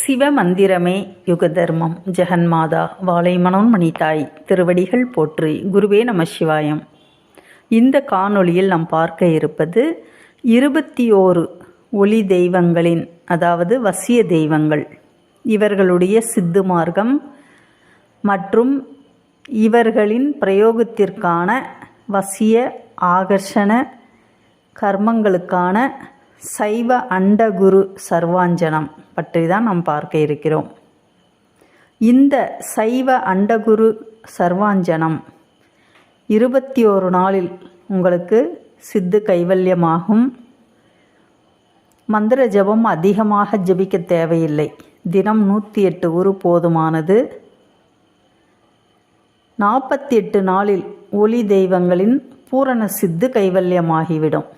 சிவமந்திரமே யுகதர்மம். ஜெகன்மாதா வாழை மனோன்மணி தாய் திருவடிகள் போற்றி குருவே நம சிவாயம். இந்த காணொளியில் நாம் பார்க்க இருப்பது இருபத்தி ஓரு ஒளி தெய்வங்களின் அதாவது வசிய தெய்வங்கள். இவர்களுடைய சித்து மார்க்கம் மற்றும் இவர்களின் பிரயோகத்திற்கான வசிய ஆகர்ஷண கர்மங்களுக்கான சைவ அண்டகுரு சர்வாஞ்சனம் பற்றி தான் நாம் பார்க்க இருக்கிறோம். இந்த சைவ அண்டகுரு சர்வாஞ்சனம் இருபத்தி ஒரு நாளில் உங்களுக்கு சித்து கைவல்யமாகும். மந்திர ஜபம் அதிகமாக ஜபிக்க தேவையில்லை. தினம் நூற்றி எட்டு உரு போதுமானது. நாற்பத்தி எட்டு நாளில் ஒளி தெய்வங்களின் பூரண சித்து கைவல்யமாகிவிடும்.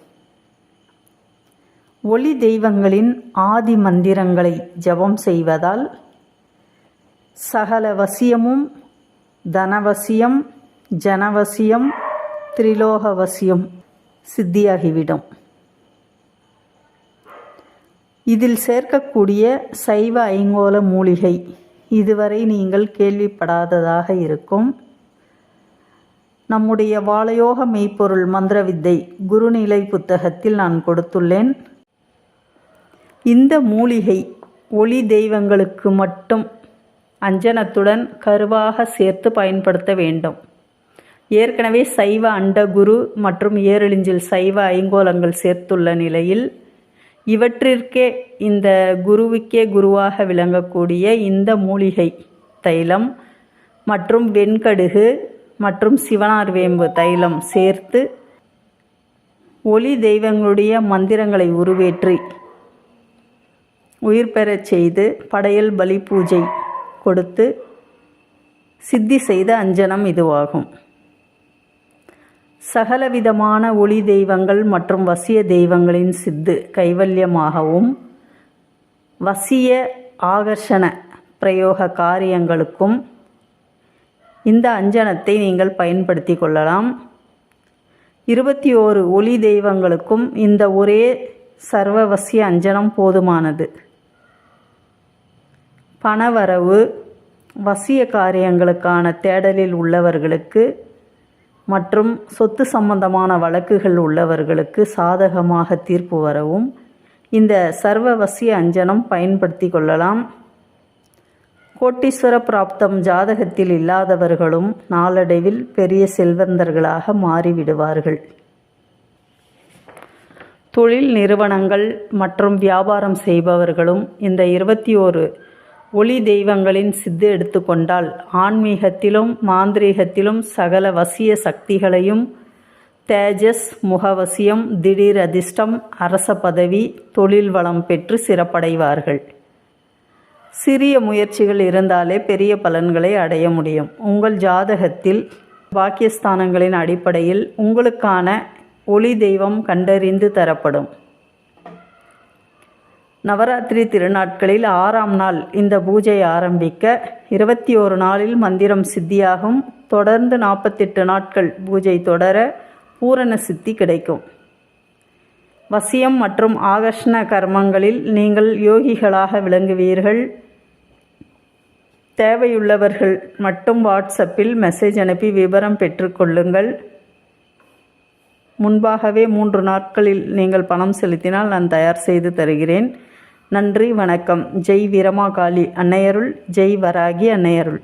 ஒளி தெய்வங்களின் ஆதி மந்திரங்களை ஜபம் செய்வதால் சகல வசியமும் தனவசியம் ஜனவசியம் திரிலோகவசியம் சித்தியாகிவிடும். இதில் சேர்க்கக்கூடிய சைவ ஐங்கோல மூலிகை இதுவரை நீங்கள் கேள்விப்படாததாக இருக்கும். நம்முடைய வாழையோக மெய்ப்பொருள் மந்திர வித்தை குருநிலை புத்தகத்தில் நான் கொடுத்துள்ளேன். இந்த மூலிகை ஒளி தெய்வங்களுக்கு மட்டும் அஞ்சனத்துடன் கருவாக சேர்த்து பயன்படுத்த வேண்டும். ஏற்கனவே சைவ அண்டகுரு மற்றும் ஏரெளிஞ்சில் சைவ ஐங்கோலங்கள் சேர்த்துள்ள நிலையில் இவற்றிற்கே இந்த குருவுக்கே குருவாக விளங்கக்கூடிய இந்த மூலிகை தைலம் மற்றும் வெண்கடுகு மற்றும் சிவனார் வேம்பு தைலம் சேர்த்து ஒளி தெய்வங்களுடைய மந்திரங்களை உருவேற்றி உயிர் பெறச் செய்து படையல் பலி பூஜை கொடுத்து சித்தி செய்த அஞ்சனம் இதுவாகும். சகலவிதமான ஒளி தெய்வங்கள் மற்றும் வசிய தெய்வங்களின் சித்து கைவல்யமாகவும் வசிய ஆகர்ஷண பிரயோக காரியங்களுக்கும் இந்த அஞ்சனத்தை நீங்கள் பயன்படுத்தி கொள்ளலாம். இருபத்தி ஓரு ஒளி தெய்வங்களுக்கும் இந்த ஒரே சர்வவசிய அஞ்சனம் போதுமானது. பணவரவு வசிய காரியங்களுக்கான தேடலில் உள்ளவர்களுக்கு மற்றும் சொத்து சம்பந்தமான வழக்குகள் உள்ளவர்களுக்கு சாதகமாக தீர்ப்பு வரவும். இந்த சர்வவசிய அஞ்சனம் பயன்படுத்தி கொள்ளலாம். கோட்டீஸ்வர பிராப்தம் ஜாதகத்தில் இல்லாதவர்களும் நாளடைவில் பெரிய செல்வந்தர்களாக மாறிவிடுவார்கள். தொழில் நிறுவனங்கள் மற்றும் வியாபாரம் செய்பவர்களும் இந்த இருபத்தி ஓரு ஒளி தெய்வங்களின் சித்து எடுத்துக்கொண்டால் ஆன்மீகத்திலும் மாந்திரீகத்திலும் சகல வசிய சக்திகளையும் தேஜஸ் முகவசியம் திடீர் அதிர்ஷ்டம் அரச பதவி தொழில் வளம் பெற்று சிறப்படைவார்கள். சிறிய முயற்சிகள் இருந்தாலே பெரிய பலன்களை அடைய முடியும். உங்கள் ஜாதகத்தில் பாக்கியஸ்தானங்களின் அடிப்படையில் உங்களுக்கான ஒளி தெய்வம் கண்டறிந்து தரப்படும். நவராத்திரி திருநாட்களில் ஆறாம் நாள் இந்த பூஜை ஆரம்பிக்க இருபத்தி ஒரு நாளில் மந்திரம் சித்தியாகும். தொடர்ந்து நாற்பத்தெட்டு நாட்கள் பூஜை தொடர பூரண சித்தி கிடைக்கும். வசியம் மற்றும் ஆகர்ஷண கர்மங்களில் நீங்கள் யோகிகளாக விளங்குவீர்கள். தேவையுள்ளவர்கள் மட்டும் வாட்ஸ்அப்பில் மெசேஜ் அனுப்பி விவரம் பெற்றுக்கொள்ளுங்கள் முன்பாகவே மூன்று நாட்களில் நீங்கள் பணம் செலுத்தினால் நான் தயார் செய்து தருகிறேன். நன்றி வணக்கம். ஜெய் வீரமாகாளி அன்னையருள் ஜெய் வராகி அன்னையருள்.